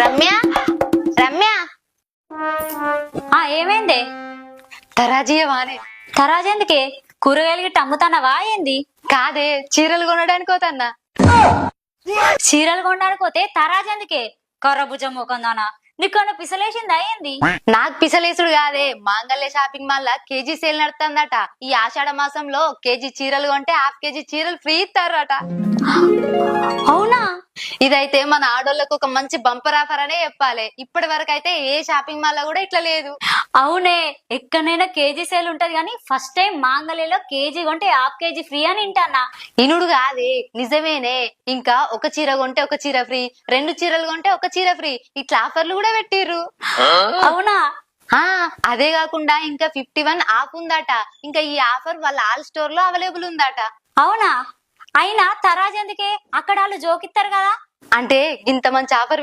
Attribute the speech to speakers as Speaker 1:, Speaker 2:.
Speaker 1: రమ్య? రమ్య?
Speaker 2: ఆ ఏమైంది?
Speaker 1: తరాజీయవానే
Speaker 2: తరాజెందుకే కూరగాయలు గిట్ట అమ్ముతానవా ఏంది?
Speaker 1: కాదే చీరలు కొనడానికి పోతన్నా.
Speaker 2: చీరలు కొనడానికి పోతే తరాజెందుకే కర్రభుజం ముఖందానా నీకన్నా పిసలేసిందా? ఏంది?
Speaker 1: నాకు పిసలేసుడు కాదే. మాంగళ్య షాపింగ్ మాల్ లా కేజీ సేల్ నడుతుందట. ఈ ఆషాఢ మాసంలో కేజీ చీరలు కొంటే హాఫ్ కేజీ చీరలు ఫ్రీ ఇస్తారట.
Speaker 2: అవునా?
Speaker 1: ఇదైతే మన ఆడోళ్ళకు ఒక మంచి బంపర్ ఆఫర్ అనే చెప్పాలి. ఇప్పటి వరకు అయితే ఏ షాపింగ్ మాల్లో కూడా ఇట్లా లేదు.
Speaker 2: అవునే ఎక్కడైనా కేజీ సేల్ ఉంటది కానీ ఫస్ట్ టైం మాంగళ్యలో కేజీ కొంటే హాఫ్ కేజీ ఫ్రీ అని వింటానా
Speaker 1: ఇనుడు కాదే నిజమేనే. ఇంకా ఒక చీర కొంటే ఒక చీర ఫ్రీ రెండు చీరలు కొంటే ఒక చీర ఫ్రీ. ఇట్లా ఆఫర్లు కూడా పెట్టిర్రు.
Speaker 2: అవునా?
Speaker 1: ఆ అదే కాకుండా ఇంకా ఫిఫ్టీ వన్ ఆఫ్ ఉందట. ఇంకా ఈ ఆఫర్ వాళ్ళ ఆల్ స్టోర్లో అవైలబుల్ ఉందట.
Speaker 2: అవునా? అయినా తరాజెందుకే అక్కడ వాళ్ళు జోకిస్తారు కదా.
Speaker 1: అంటే ఇంత మంచి ఆఫర్